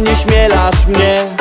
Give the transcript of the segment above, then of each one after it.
Nie onieśmielasz mnie.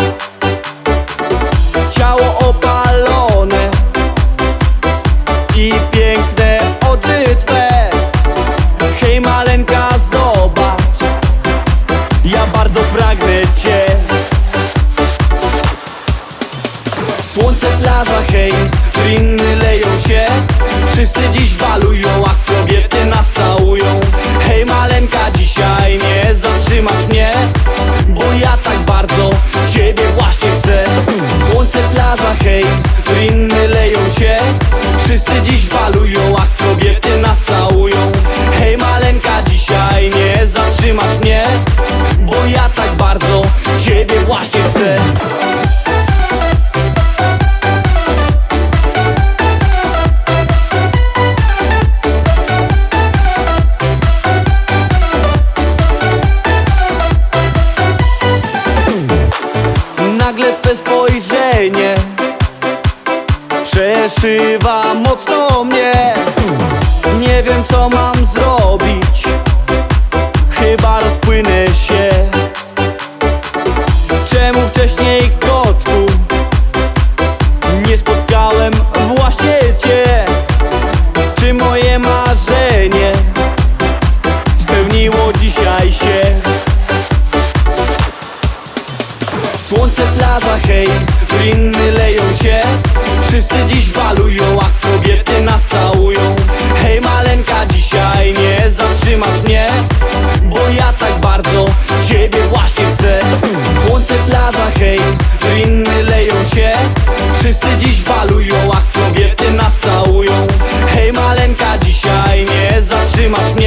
cienie Przeszywa mocno mnie. Nie wiem co mam zrobić. Chyba rozpłynę się. Czemu plaża, hej. Rinny leją się. Wszyscy dziś balują, a kobiety nas całują. Hej maleńka, dzisiaj nie zatrzymasz mnie Bo ja tak bardzo ciebie właśnie chcę. Słońce, plaża, hej. Rinny leją się. Wszyscy dziś balują, a kobiety nas całują. Hej maleńka, dzisiaj nie zatrzymasz mnie.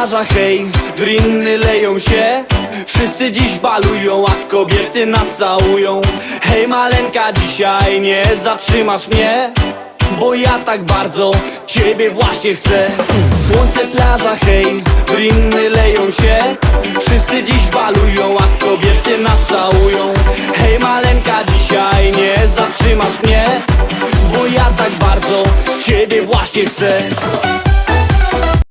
Plaża, hej, drinny leją się. Wszyscy dziś balują, a kobiety nas całują. Hej maleńka, dzisiaj nie zatrzymasz mnie Bo ja tak bardzo ciebie właśnie chcę. Słońce, plaża, hej, drinny leją się. Wszyscy dziś balują, a kobiety nas całują. Hej maleńka, dzisiaj nie zatrzymasz mnie Bo ja tak bardzo ciebie właśnie chcę